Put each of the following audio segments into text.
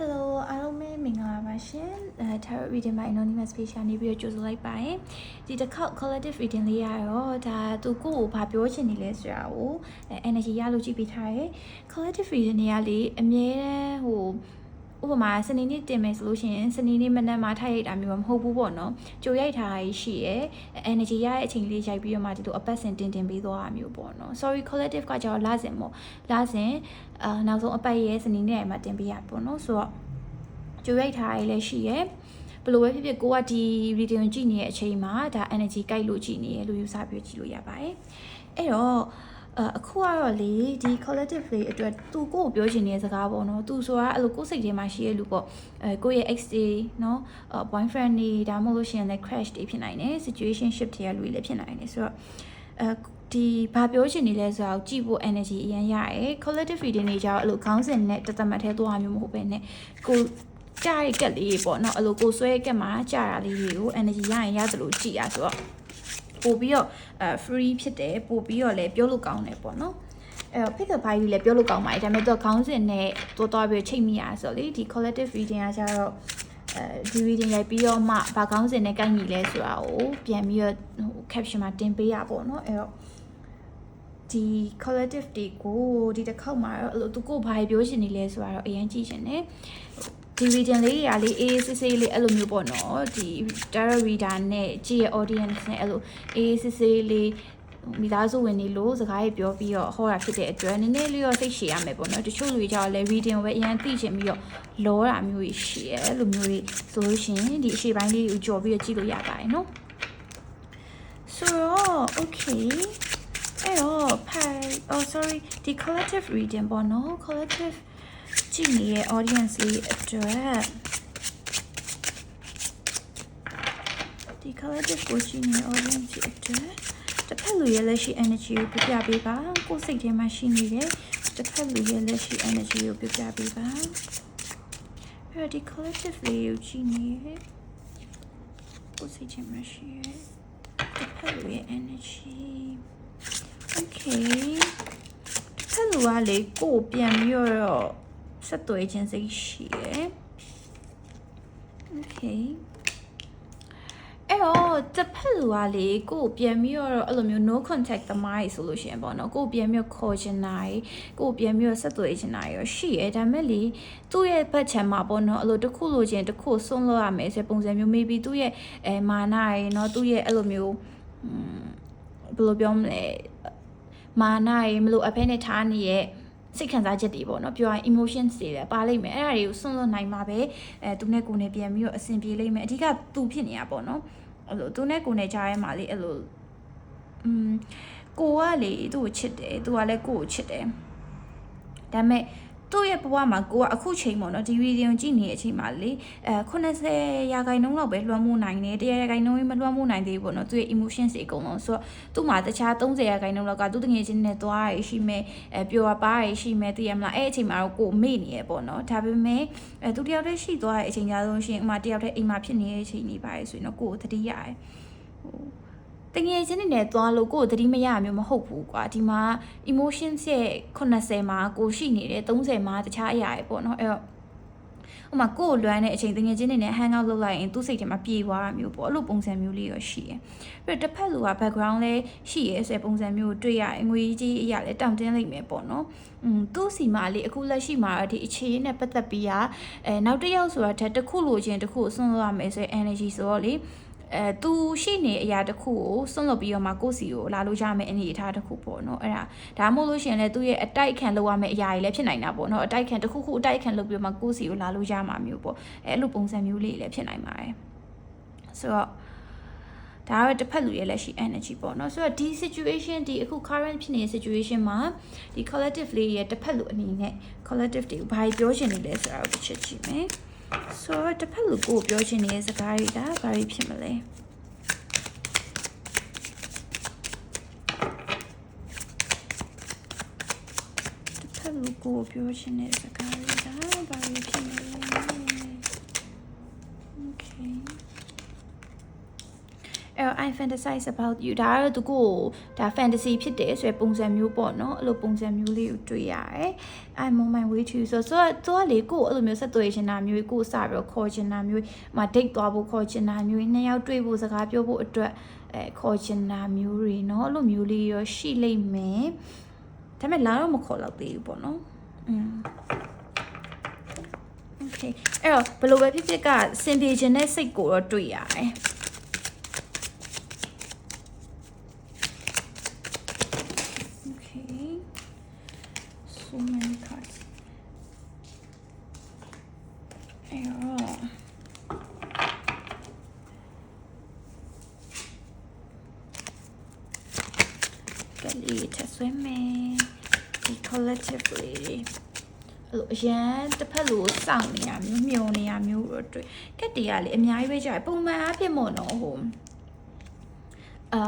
Hello အားလုံးပဲမင်္ဂလာပါရှင်အဲ Tarot Reading by Anonymous Page ကနေပြီးတော့ကြိုဆိုလိုက်ပါတယ်ဒီတစ်ခေါက် collective reading လေးရတော့ဒါသူကိုယ့်ကိုဘာပြောချင်နေလဲဆိုတာကိုအဲ energy ရလို့ကြည့်ပေးထားတယ် collective reading တွေကလေအမြဲတမ်းဟို ဥပမာစနေနေ့တင်မယ်ဆိုလို့ရှိရင်စနေနေ့မနက်မှာထိုက်ရိုက်တာမျိုးမဟုတ်ဘူးပေါ့နော်ကြိုရိုက်ထားတာရှိရယ် energy ရတဲ့အချိန်လေးရိုက်ပြီးတော့မှဒီလိုအပတ်စဉ်တင်တင်ပေးသွားတာမျိုးပေါ့နော် sorry collective ကကျတော့လာစဉ်ပေါ့လာစဉ်အာနောက်ဆုံးအပတ်ရဲ့စနေနေ့မှာတင်ပေးရပေါ့နော်ဆိုတော့ကြိုရိုက်ထားရလည်းရှိရယ်ဘယ်လိုပဲဖြစ်ဖြစ်ကိုကဒီ reading ကြည့်နေတဲ့အချိန်မှာဒါ energy ကိုက်လို့ကြည့်နေရလို့ယူဆပြီးကြည့်လို့ရပါတယ်အဲ့တော့ အအခုကတော့လေဒီ collective လေးအတွက်သူကိုကိုပြောချင်တဲ့စကားပေါ့နော်သူဆိုတာအဲ့လိုကိုယ်စိတ်ထဲမှာရှိရလူပေါ့အဲကိုယ့်ရဲ့ ex တွေနော် boyfriend တွေဒါမှမဟုတ်လို့ရှိရင်လည်း crash တွေဖြစ်နိုင်တယ် situationship တွေကလူတွေလည်းဖြစ်နိုင်တယ်ဆိုတော့အဲဒီဘာပြောချင်နေလဲဆိုတော့ကြည့်ဖို့ energy အရင်ရတယ် collective reading တွေကြတော့အဲ့လိုခေါင်းစဉ်နဲ့တသက်မှတ်သေးသွားမျိုးမဟုတ်ပဲねကိုကြားရကက်လေးပေါ့နော်အဲ့လိုကိုဆွဲကက်မှာကြားတာလေးတွေကို energy ရရင်ရသလိုကြည့်ရဆိုတော့ ပို့ပြီးတော့အဲ free ဖြစ်တယ်ပို့ပြီးတော့လည်းပြောလို့ကောင်းတယ်ပေါ့နော်အဲ့တော့ pick up by ကြီးလည်းပြောလို့ကောင်းပါတယ်ဒါပေမဲ့သူကခေါင်းစဉ်နဲ့တိုးတော့ပြီးချိန်မိရဆိုတော့လေဒီ collective reading ကကြတော့အဲဒီ reading ရိုက်ပြီးတော့မှဘာခေါင်းစဉ်နဲ့ကိုက်ညီလဲဆိုတာကိုပြန်ပြီးတော့ဟို caption မှာတင်ပေးရပေါ့နော်အဲ့တော့ဒီ collective တွေကိုဒီတစ်ခေါက်မှာတော့အဲ့လိုသူကိုဘာပြောရှင်နေလဲဆိုတာတော့အရင်ကြည့်ရှင်တယ် ဒီ reading လေးတွေကလေအေးစစ်စစ်လေးအဲ့လိုမျိုးပေါ့နော်ဒီ tarot reader နဲ့ကြည့်ရ audience နဲ့အဲ့လိုအေးစစ်စစ်လေးမိသားစုဝင်နေလို့စကားရေးပြောပြီးတော့ဟောတာဖြစ်တဲ့အတွက်နည်းနည်းလေးတော့စိတ်ရှည်ရမယ်ပေါ့နော်တချို့လူတွေကြောင့်လည်း reading ကိုပဲအရင်သိချင်ပြီးတော့လောတာမျိုးကြီးရှိရဲအဲ့လိုမျိုးတွေဆိုလို့ရှိရင်ဒီအရှိပိုင်းလေးကိုကြော်ပြီးတော့ကြည့်လို့ရပါတယ်နော်ဆိုတော့ okay အဲ့တော့ pi oh sorry ဒီ collective reading ပေါ့နော် collective ကြည့်နေတဲ့ audience လေးအတွက်ဒီ collective ကိုကြည့်နေတဲ့ audience လေးအတွက်တစ်ဖက်လူရဲ့လက်ရှိ energy ကိုပြပြပေးပါကိုယ်စိတ်ထဲမှာရှိနေတဲ့တစ်ဖက်လူရဲ့လက်ရှိ energy ကိုပြပြပေးပါအဲ့တော့ဒီ collective လေးကိုကြည့်နေတဲ့ကိုယ်စိတ်ထဲမှာရှိရဲ့တစ်ဖက်လူရဲ့ energy okay တစ်ဖက်လူကလေကိုယ်ပြန်ပြီးတော့ ဆက်သွယ်ခြင်းစိတ်ရှိတယ် okay အဲ့တော့တစ်ဖက်လူကလေကို့ပြန်ပြီးတော့အဲ့လိုမျိုး no contact သမားကြီးဆိုလို့ရှိရင်ပေါ့နော်ကို့ပြန်ပြီးခေါ်ချင်တာကြီးကို့ပြန်ပြီးဆက်သွယ်ချင်တာကြီးရောရှိရဲဒါမဲ့လေသူ့ရဲ့ဘက်ချံမှာပေါ့နော်အဲ့လိုတစ်ခုလိုချင်တစ်ခုဆွန့်လွတ်ရမယ်ဆိုပုံစံမျိုး maybe သူ့ရဲ့အဲမာနာရေနော်သူ့ရဲ့အဲ့လိုမျိုးဘယ်လိုပြောမလဲမာနာရေမလို့အဖဲနဲ့ထားနေရဲ့ စိတ်ခံစားချက်တွေပေါ့နော်ပြောရရင် emotions တွေလည်းပါလိမ့်မယ်အဲ့ဒါတွေကိုစွန့်လွတ်နိုင်မှာပဲအဲသူနဲ့ကိုယ်နဲ့ပြန်ပြီးတော့အဆင်ပြေလိမ့်မယ်အဓိကသူဖြစ်နေတာပေါ့နော်အဲ့လိုသူနဲ့ကိုယ်နဲ့ကြားရဲမှာလေအဲ့လိုอืมကိုကလေသူ့ကိုချစ်တယ်သူကလည်းကိုယ့်ကိုချစ်တယ်ဒါပေမဲ့ သူ့ရဲ့ဘဝမှာကိုကအခုချိန်ပေါ့နော်ဒီဗီဒီယိုကြည့်နေတဲ့အချိန်မှာလေအဲ80ရာခိုင်နှုန်းလောက်ပဲလွှမ်းမိုးနိုင်တယ်100ရာခိုင်နှုန်းမလွှမ်းမိုးနိုင်သေးဘူးပေါ့နော်သူ့ရဲ့ emotions တွေအကုန်လုံးဆိုတော့သူ့မှာတခြား30ရာခိုင်နှုန်းလောက်ကသူ့တငယ်ချင်းနဲ့သွားရရှိမဲ့အဲပျော်ပါရရှိမဲ့သိရမလားအဲ့အချိန်မှာတော့ကိုမေ့နေရပေါ့နော်ဒါပေမဲ့အဲသူတယောက်တည်းရှိသွားတဲ့အချိန်ကြဆုံးရှင်ဥမာတယောက်တည်းအိမ်မှာဖြစ်နေတဲ့အချိန်နေပါရဆိုရင်တော့ကိုကိုသတိရတယ်ဟို တငယ်ချင်းတွေနဲ့သွားလို့ကိုယ်သတိမရမျိုးမဟုတ်ဘူးကွာဒီမှာ emotions ရဲ့80မှာကိုရှိနေတယ်30မှာတခြားအရာတွေပေါ့နော်အဲ့တော့ဥမာကိုယ်လွမ်းတဲ့အချိန်တငယ်ချင်းတွေနဲ့ hang out လုပ်လိုက်ရင်သူ့စိတ်ထဲမှာပြေသွားတာမျိုးပေါ့အဲ့လိုပုံစံမျိုးလေးရောရှိရယ်ပြီးတော့တစ်ဖက်လူက background လဲရှိရယ်ဆိုတဲ့ပုံစံမျိုးတွေ့ရရင်ငွေကြီးအရာလဲတောင့်တင်းလိုက်မယ်ပေါ့နော်อืมသူ့စီမှာလေအခုလက်ရှိမှာဒီအခြေအနေနဲ့ပတ်သက်ပြီးอ่ะအဲနောက်တစ်ယောက်ဆိုတာတစ်တစ်ခုလိုချင်တစ်ခုအစွန်းလို့ရမယ်ဆိုတဲ့ energy ဆိုတော့လေ အဲသူရှိနေအရာတစ်ခုကိုစွန့်လွတ်ပြီးတော့မှကိုယ့်စီကိုလာလို့ရမယ့်အနေအထားတစ်ခုပေါ့နော်အဲ့ဒါဒါမှမဟုတ်လို့ရှိရင်လည်းသူ့ရဲ့အတိုက်ခံလုပ်ရမယ့်အရာတွေလည်းဖြစ်နိုင်တာပေါ့နော်အတိုက်ခံတစ်ခုခုအတိုက်ခံလုပ်ပြီးတော့မှကိုယ့်စီကိုလာလို့ရမှာမျိုးပေါ့အဲအဲ့လိုပုံစံမျိုးလေးလည်းဖြစ်နိုင်ပါတယ်ဆိုတော့ဒါကတော့တစ်ဖက်လူရဲ့လက်ရှိ energy ပေါ့နော်ဆိုတော့ဒီ situation ဒီအခု current ဖြစ်နေတဲ့ situation မှာဒီ collective လေးရဲ့တစ်ဖက်လူအနေနဲ့ collective တွေကိုဘာပြောချင်နေလဲဆိုတာကိုတစ်ချက်ကြည့်မယ် ဆိုတော့တစ်ဖက်လူကိုပြောချင်နေတဲ့စကားတွေကဘာတွေဖြစ်မလဲတစ်ဖက်လူကိုပြောချင်တဲ့စကားတွေကဘာတွေဖြစ်မလဲ Okay အဲ့တော့ I fantasize about you ဒါကတော့သူကိုဒါ fantasy ဖြစ်တယ်ဆိုရယ်ပုံစံမျိုးပေါ့နော်အဲ့လိုပုံစံမျိုးလေးကိုတွေ့ရတယ် I'm on my way to you ဆိုတော့သူကလေကိုအဲ့လိုမျိုးဆက်သွယ်ချင်တာမျိုးကိုစပြီးတော့ခေါ်ချင်တာမျိုးမ date သွားဖို့ခေါ်ချင်တာမျိုးနှစ်ယောက်တွေ့ဖို့စကားပြောဖို့အတွက်အဲခေါ်ချင်တာမျိုးတွေနော်အဲ့လိုမျိုးလေးရောရှိလိမ့်မယ်ဒါပေမဲ့လာတော့မခေါ်တော့သေးဘူးပေါ့နော်อืม okay အဲ့တော့ဘယ်လိုပဲဖြစ်ဖြစ်ကစင်ပြေခြင်းတဲ့စိတ်ကိုတော့တွေ့ရတယ် so many cards အဲ့တော့ကလေးထပ်ဆွဲမယ်ဒီ collective လေးတွေအဲ့လိုအရန်တစ်ဖက်လိုစောင့်နေရမျိုးမြုံနေရမျိုးတော့တွေ့ကက်တီကလေအများကြီးပဲကြာတယ်ပုံမှန်အဖြစ်မို့နော်ဟိုအာ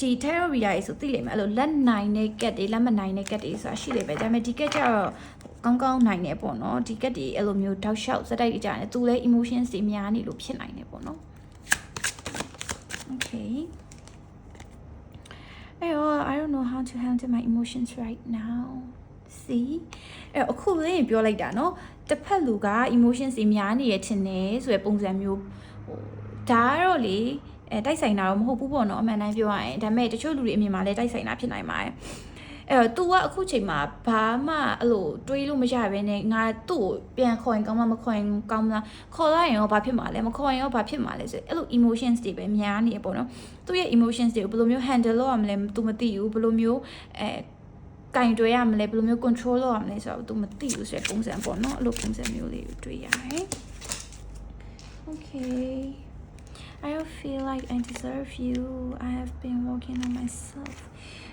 ဒီ theory ရိုက်ဆိုသိလိမ့်မယ်အဲ့လိုလက်နိုင်တဲ့ cat တွေလက်မနိုင်တဲ့ cat တွေဆိုတာရှိလိမ့်မယ်ဒါပေမဲ့ဒီ cat ကျတော့ကောင်းကောင်းနိုင်တယ်ပေါ့နော်ဒီ cat တွေအဲ့လိုမျိုးတောက်လျှောက်စက်တိုက်ကြတယ်သူလည်း emotions တွေများနေလို့ဖြစ်နိုင်တယ်ပေါ့နော် okay အဲ့တော့ I don't know how to handle my emotions right now see အဲ့အခုလေးပြောလိုက်တာနော်တစ်ဖက်လူက emotions တွေများနေရထင်တယ်ဆိုရယ်ပုံစံမျိုးဟိုဒါကတော့လေ အဲတိုက်ဆိုင်တာတော့မဟုတ်ဘူးပေါ့နော်အမှန်တိုင်းပြောရရင်ဒါပေမဲ့တချို့လူတွေအမြင်မှာလည်းတိုက်ဆိုင်တာဖြစ်နိုင်ပါတယ်အဲ့တော့ तू ကအခုချိန်မှာဘာမှအဲ့လိုတွေးလို့မရဘဲနဲ့ငါသူ့ကိုပြန်ခေါ်ရင်ကောင်းမှမခေါ်ရင်ကောင်းမလားခေါ်လိုက်ရင်ရောဘာဖြစ်မှာလဲမခေါ်ရင်ရောဘာဖြစ်မှာလဲဆိုအဲ့လို emotions တွေပဲများနေရပေါ့နော်သူ့ရဲ့ emotions တွေကိုဘယ်လိုမျိုး handle လုပ်ရမလဲ तू မသိဘူးဘယ်လိုမျိုးအဲကင်တွယ်ရမလဲဘယ်လိုမျိုး control လုပ်ရမလဲဆိုတော့ तू မသိဘူးဆိုတဲ့ပုံစံပေါ့နော်အဲ့လိုပုံစံမျိုးလေးကိုတွေ့ရတယ် Okay I don't feel like I deserve you I have been working on myself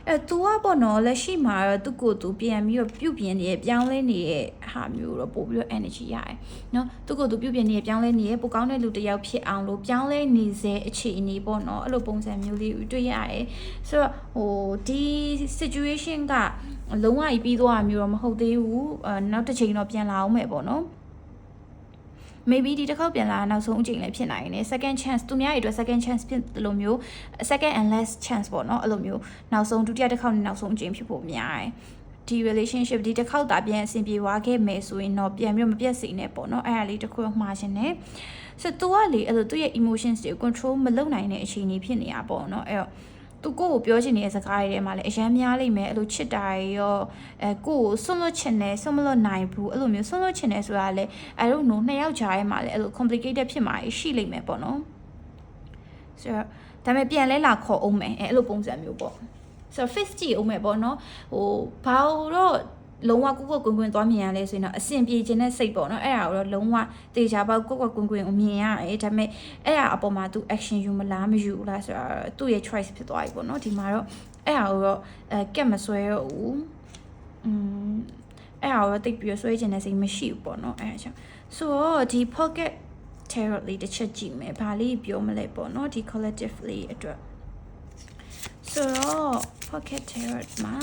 အဲ तू อ่ะပေါ့နော်လက်ရှိမှာတော့သူ့ကိုယ်သူပြန်ပြီးတော့ပြုတ်ပြင်းနေရပြောင်းလဲနေရဟာမျိုးတော့ပို့ပြီးတော့ energy ရတယ်နော်သူ့ကိုယ်သူပြုတ်ပြင်းနေရပြောင်းလဲနေရပိုကောင်းတဲ့လူတစ်ယောက်ဖြစ်အောင်လို့ပြောင်းလဲနေစေအခြေအနေပေါ့နော်အဲ့လိုပုံစံမျိုးလေးတွေ့ရတယ်ဆိုတော့ဟိုဒီ situation ကလုံးဝပြီးသွားမျိုးတော့မဟုတ်သေးဘူးအဲနောက်တစ်ချိန်တော့ပြန်လာအောင်မယ်ပေါ့နော် maybe ဒီတစ်ခေါက်ပြန်လာနောက်ဆုံးအချိန်လည်းဖြစ်နိုင်တယ် second chance သူများတွေအတွက် second chance ဖြစ်တယ်လို့မျိုး second and last chance ပေါ့နော်အဲ့လိုမျိုးနောက်ဆုံးဒုတိယတစ်ခေါက်နဲ့နောက်ဆုံးအချိန်ဖြစ်ဖို့များတယ်ဒီ relationship ဒီတစ်ခေါက်တာပြန်အဆင်ပြေသွားခဲ့မယ်ဆိုရင်တော့ပြန်ပြီးမပြတ်စေနဲ့ပေါ့နော်အဲ့ဒါလေးတစ်ခုမှားရှင်တယ်ဆိုတော့ तू ကလေအဲ့လိုသူ့ရဲ့ emotions တွေကို control မလုပ်နိုင်တဲ့အခြေအနေဖြစ်နေတာပေါ့နော်အဲ့တော့ သူကိုကိုပြောချင်နေတဲ့စကားတွေထဲမှာလည်းအရန်များလိမ့်မယ်အဲ့လိုချစ်တာရောအဲကိုကိုဆွန့်လွတ်ချင်တယ်ဆွန့်မလွတ်နိုင်ဘူးအဲ့လိုမျိုးဆွန့်လွတ်ချင်တယ်ဆိုတာလည်း I don't know နှစ်ယောက်ကြားထဲမှာလည်းအဲ့လို complicated ဖြစ်မှာရှိလိမ့်မယ်ပေါ့နော်ဆိုတော့ဒါပေမဲ့ပြန်လဲလာခေါ်အောင်မယ်အဲအဲ့လိုပုံစံမျိုးပေါ့ဆိုတော့ face ကြည့်အောင်မယ်ပေါ့နော်ဟိုဘာလို့တော့ လုံးဝကိုကိုကွင်ကွင်သွားမြင်ရလဲဆိုရင်တော့အဆင်ပြေခြင်းနဲ့စိတ်ပေါ့နော်အဲ့ဒါကိုတော့လုံးဝတေချာပေါက်ကိုကိုကွင်ကွင်ကိုမြင်ရတယ်ဒါပေမဲ့အဲ့ဒါအပေါ်မှာ तू action ယူမလားမယူဘူးလားဆိုတော့သူ့ရဲ့ choice ဖြစ်သွားပြီပေါ့နော်ဒီမှာတော့အဲ့ဒါကိုတော့အဲကက်မဆွဲတော့ဘူးอืมအဲ့ဒါကိုတော့တိတ်ပြီးဆွဲခြင်းနဲ့စိတ်မရှိဘူးပေါ့နော်အဲ့ဒါကြောင့်ဆိုတော့ဒီ pocket tarot လေးတစ်ချက်ကြည့်မယ်ဘာလေးပြောမလဲပေါ့နော်ဒီ collective လေးအတွက်ဆိုတော့ pocket tarot မှာ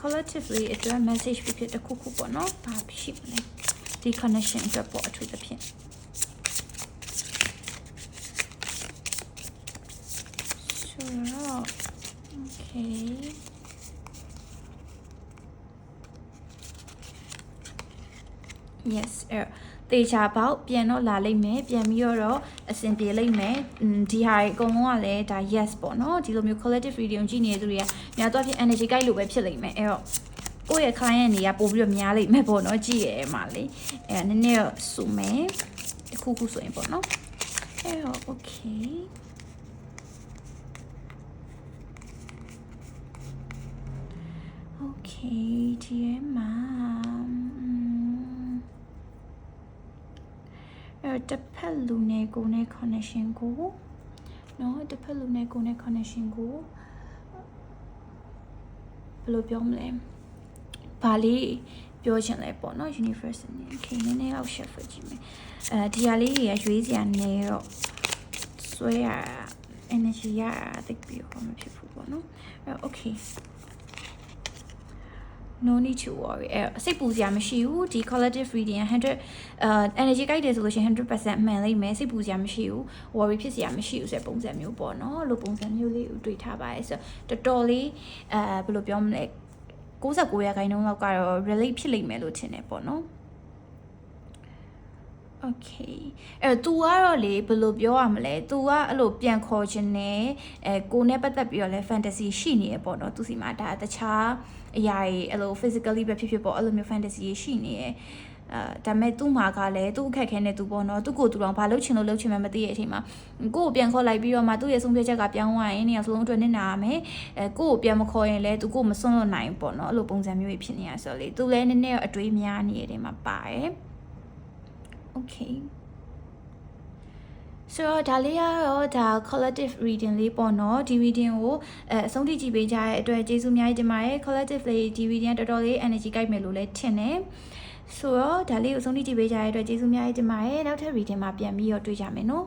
collectively အတွက် message ဖြစ်ဖြစ်တစ်ခုခုပေါ့နော်ဘာဖြစ်မလဲဒီ connection အတွက်ပေါ့အထူးသဖြင့်ဆိုတော့ okay yes အဲ့ တေချာပေါက်ပြန်တော့လာလိမ့်မယ်ပြန်ပြီးတော့အဆင်ပြေလိမ့်မယ်ဒီဟာအကုန်လုံးကလည်းဒါ yes ပေါ့နော်ဒီလိုမျိုး collective video ကြည့်နေတဲ့သူတွေကများတော့ဖြစ် energy guide လိုပဲဖြစ်လိမ့်မယ်အဲ့တော့ကိုယ့်ရဲ့ client တွေကပို့ပြီးတော့များလိမ့်မယ်ပေါ့နော်ကြည့်ရဲမှာလေအဲ့နည်းနည်းတော့စုမယ်တခုခုဆိုရင်ပေါ့နော်အဲ့တော့ okay okay ဒီရဲမှာ အဲ့တစ်ဖက်လူနဲ့ကိုနဲ့ connection ကိုเนาะတစ်ဖက်လူနဲ့ကိုနဲ့ connection ကိုဘယ်လိုပြောမလဲဘာလေးပြောချင်လဲပေါ့เนาะ universe နဲ့ okay နည်းနည်းတော့ shift ကြည့်မယ်အဲဒီဟာလေးတွေကရွေးစရာနေတော့ဆွဲရ energy ရတိတ်ပြီးတော့မဖြစ်ဘူးပေါ့เนาะအဲ့ okay no need to worry အဲစိတ်ပူစရာမရှိဘူးဒီ collective reading 100အာ energy ကြိုက်တယ်ဆိုလို့ရှိရင်100%မှန်လိမ့်မယ်စိတ်ပူစရာမရှိဘူး worry ဖြစ်စရာမရှိဘူးဆိုတဲ့ပုံစံမျိုးပေါ့နော်လို့ပုံစံမျိုးလေးကိုတွေ့ထားပါတယ်ဆိုတော့တော်တော်လေးအဲဘယ်လိုပြောမလဲ69ရာခိုင်နှုန်းလောက်ကတော့ relate ဖြစ်လိမ့်မယ်လို့ထင်တယ်ပေါ့နော် Okay အဲ့တော့ तू ကတော့လေဘယ်လိုပြောရမလဲ तू ကအဲ့လိုပြန်ခေါ်ခြင်းနဲ့အဲကိုနဲ့ပတ်သက်ပြီးတော့လဲ fantasy ရှိနေရပေါ့နော်သူစီမှာဒါတခြားအရာတွေအဲ့လို physically ပဲဖြစ်ဖြစ်ပေါ့အဲ့လိုမျိုး fantasy ရှိနေရအဲဒါမဲ့သူ့မှာကလည်းသူ့အခက်ခဲနဲ့သူပေါ့နော်သူ့ကိုယ်သူတော့ဘာလုပ်ချင်လို့လုပ်ချင်မှမသိရဲ့အချိန်မှာကိုယ့်ကိုပြန်ခေါ်လိုက်ပြီးတော့မှသူ့ရဲ့ဆုံးဖြတ်ချက်ကပြောင်းသွားရင်နေရာစလုံးအတွက်နစ်နာရမယ်အဲကိုယ့်ကိုပြန်မခေါ်ရင်လည်းသူကိုယ်မစွန့်လွတ်နိုင်ဘူးပေါ့နော်အဲ့လိုပုံစံမျိုးကြီးဖြစ်နေရဆိုတော့လေသူလည်းနည်းနည်းတော့အတွေးများနေတယ်မှာပါတယ် Okay ဆိုတော့ဒါလေးကတော့ဒါ collective reading လေးပေါ့နော်ဒီ reading ကိုအဲအဆုံးထိကြည့်ပေးကြတဲ့အတွက်ကျေးဇူးအများကြီးတင်ပါတယ် collective လေးဒီ reading ကတော်တော်လေး energy ကိုက်မယ်လို့လည်းထင်တယ်ဆိုတော့ဒါလေးကိုအဆုံးထိကြည့်ပေးကြတဲ့အတွက်ကျေးဇူးအများကြီးတင်ပါတယ်နောက်ထပ် reading မှာပြန်ပြီးတော့တွေ့ကြမယ်နော်